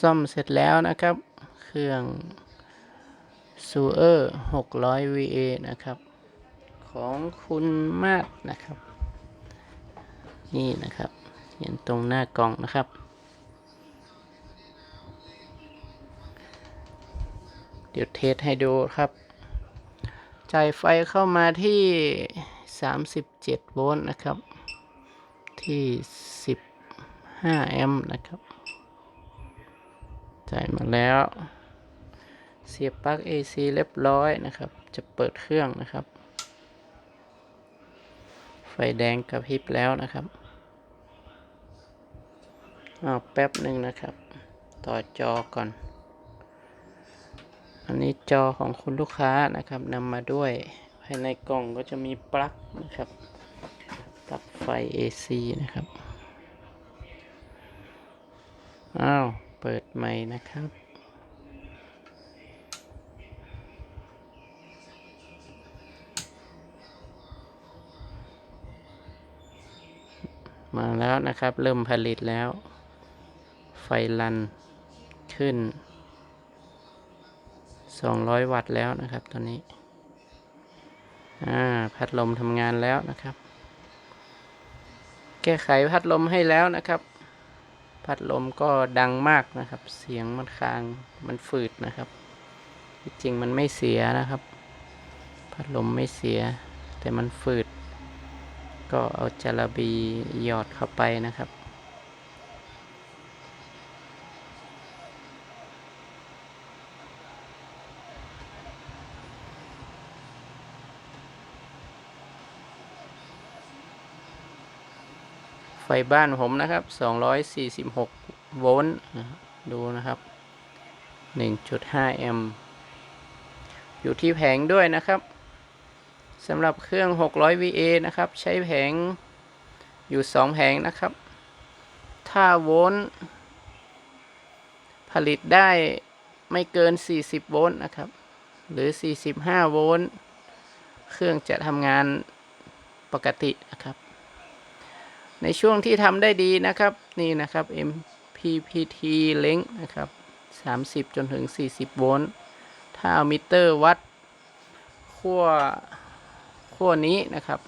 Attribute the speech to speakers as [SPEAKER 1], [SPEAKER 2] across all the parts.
[SPEAKER 1] ซ่อมเสร็จแล้วนะครับ เครื่องซูเออร์600 VA นะครับ ของคุณมาดนะครับ นี่นะครับ เห็นตรงหน้ากล่องนะครับ เดี๋ยวเทสให้ดูครับ จ่ายไฟเข้ามาที่ 37 โวลต์นะครับ ที่ 15 แอมป์นะครับ จ่ายมาแล้ว เสียบปลั๊ก AC เรียบร้อยนะครับ จะเปิดเครื่องนะครับ ไฟแดงกระพริบแล้วนะครับอ้าวแป๊บหนึ่งนะครับ ต่อจอก่อน อันนี้จอของคุณลูกค้านะครับนำมาด้วยภายในกล่องก็จะมีปลั๊กนะครับปลั๊กไฟ AC นะครับ อ้าว เปิดใหม่นะครับ มาแล้วนะครับ เริ่มผลิตแล้ว ไฟลันขึ้น 200 วัตต์แล้วนะครับตอนนี้ อ่า พัดลมทำงานแล้วนะครับ แก้ไขพัดลมให้แล้วนะครับ พัดลมก็ดังมากนะครับ เสียงมันค้างมันฝืดนะครับที่จริงมันไม่เสียนะครับ พัดลมไม่เสีย แต่มันฝืด ก็เอาจาระบีหยอดเข้าไปนะครับ ไฟบ้านผมนะครับ 246 โวลต์ดูนะครับ 1.5 แอมป์อยู่ที่แผงด้วยนะครับสำหรับเครื่อง 600 VA นะครับ ใช้แผงอยู่ 2 แผงนะครับ ถ้าโวลต์ผลิตได้ไม่เกิน 40 โวลต์นะครับ หรือ 45 โวลต์ เครื่องจะทำงานปกตินะครับ ในช่วงที่ทำได้ดีนะครับ นี่นะครับ MPPT length นะครับ 30 จนถึง 40 โวลต์ ถ้าเอามิเตอร์วัดขั้วขั้วนี้นะครับ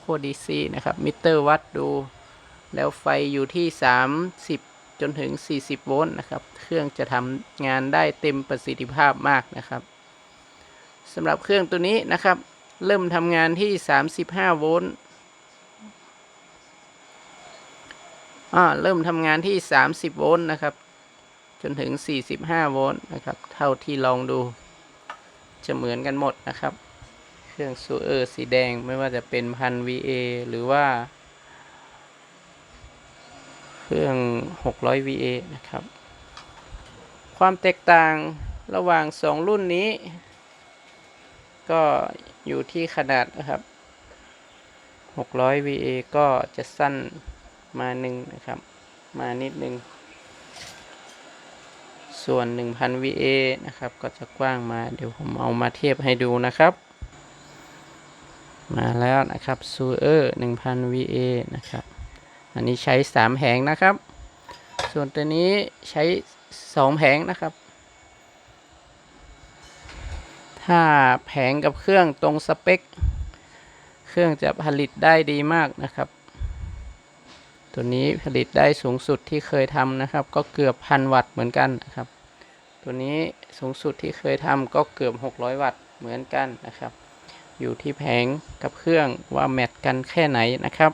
[SPEAKER 1] ขั้ว DC นะครับ มิเตอร์วัดดู แล้วไฟอยู่ที่ 30 จนถึง 40 โวลต์นะครับ เครื่องจะทำงานได้เต็มประสิทธิภาพมากนะครับสำหรับเครื่องตัวนี้นะครับ เริ่มทำงานที่ 35 โวลต์ อ่าเริ่มทำงานที่ 30 โวลต์นะครับ จนถึง 45 โวลต์นะครับ เท่าที่ลองดูจะเหมือนกันหมดนะครับ เครื่องซูเออร์สีแดงไม่ว่าจะเป็นพัน VA หรือว่า เครื่อง 600 VA นะครับ ความแตกต่างระหว่าง 2 รุ่นนี้ ก็อยู่ที่ขนาดนะครับ 600 VA ก็จะสั้น มาหนึ่งนะครับ มานิดหนึ่งส่วน 1000 VA นะครับ ก็จะกว้างมา เดี๋ยวผมเอามาเทียบให้ดูนะครับ มาแล้วนะครับซูเออร์1000 VA นะครับ อันนี้ใช้ 3แผงนะครับ ส่วนตัวนี้ใช้ 2แผงนะครับ ถ้าแผงกับเครื่องตรงสเปค เครื่องจะผลิตได้ดีมากนะครับ ตัวนี้ผลิตได้สูงสุดที่เคยทำนะครับ ก็เกือบพันวัตต์เหมือนกันนะครับ ตัวนี้สูงสุดที่เคยทำก็เกือบ 600 วัตต์เหมือนกันนะครับ อยู่ที่แผงกับเครื่องว่าแมทกันแค่ไหนนะครับ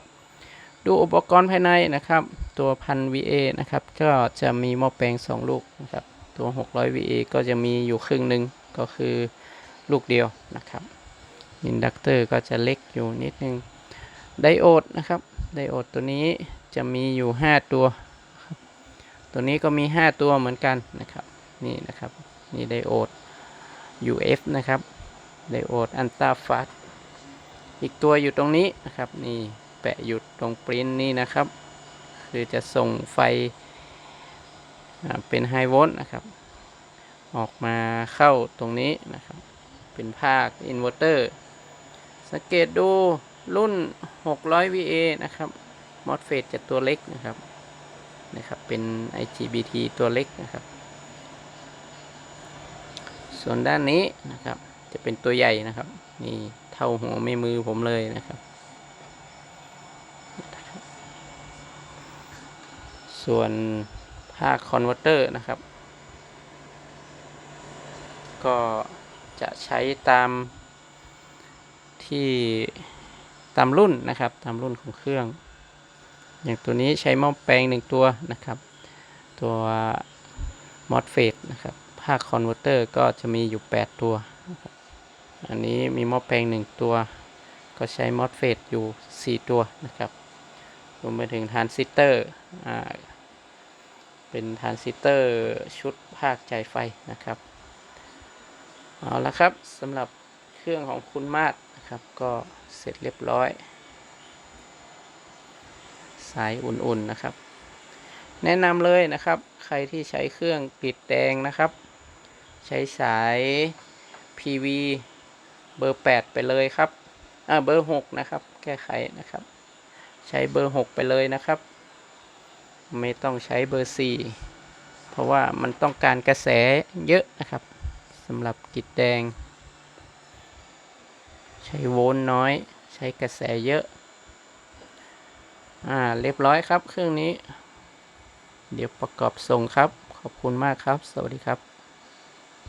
[SPEAKER 1] ดูอุปกรณ์ภายในนะครับ ตัวพัน VA นะครับก็จะมีหม้อแปลง 2 ลูกนะครับ ตัว 600 VA ก็จะมีอยู่ครึ่งหนึ่งก็คือลูกเดียวนะครับอินดักเตอร์ก็จะเล็กอยู่นิดนึงไดโอดนะครับไดโอดตัวนี้ จะมีอยู่ 5 ตัว ตัวนี้ก็มี 5 ตัวเหมือนกันนะครับ นี่นะครับนี่ไดโอด UF นะครับไดโอดอันตราฟาสอีกตัวอยู่ตรงนี้นะครับ นี่แปะอยู่ตรงปริ้นนี่นะครับ คือจะส่งไฟเป็นไฮโวลต์นะครับ ออกมาเข้าตรงนี้นะครับ เป็นภาคอินเวอร์เตอร์สังเกตดูรุ่น 600 VA นะครับ มอสเฟตจะตัวเล็กนะครับนะครับ เป็น IGBT ตัวเล็กนะครับ ส่วนด้านนี้นะครับ จะเป็นตัวใหญ่นะครับ นี่เท่าหัวไม่มือผมเลยนะครับ ส่วนภาคคอนเวอร์เตอร์นะครับ ก็จะใช้ตามที่ตามรุ่นนะครับ ตามรุ่นของเครื่อง อย่างตัวนี้ใช้หม้อแปลงหนึ่งตัวนะครับ ตัวมอสเฟตนะครับภาคคอนเวอร์เตอร์ก็จะมีอยู่ 8 ตัว อันนี้มีหม้อแปลงหนึ่งตัว ก็ใช้มอสเฟตอยู่ 4 ตัวนะครับรวมไปถึงทรานซิสเตอร์เป็นทรานซิสเตอร์ชุดภาคจ่ายไฟนะครับเอาละครับสำหรับเครื่องของคุณมาศนะครับ ก็เสร็จเรียบร้อย สายอุ่นๆนะครับ แนะนำเลยนะครับ ใครที่ใช้เครื่องกริดแดงนะครับ ใช้สาย PV เบอร์ 8 ไปเลยครับอ่าเบอร์ 6 นะครับ แก้ไขนะครับ ใช้เบอร์ 6 ไปเลยนะครับ ไม่ต้องใช้เบอร์ 4 เพราะว่ามันต้องการกระแสเยอะนะครับสำหรับกริดแดง ใช้โวลต์น้อย ใช้กระแสเยอะ อ่าเรียบร้อยครับเครื่องนี้ เดี๋ยวประกอบส่งครับ ขอบคุณมากครับ สวัสดีครับ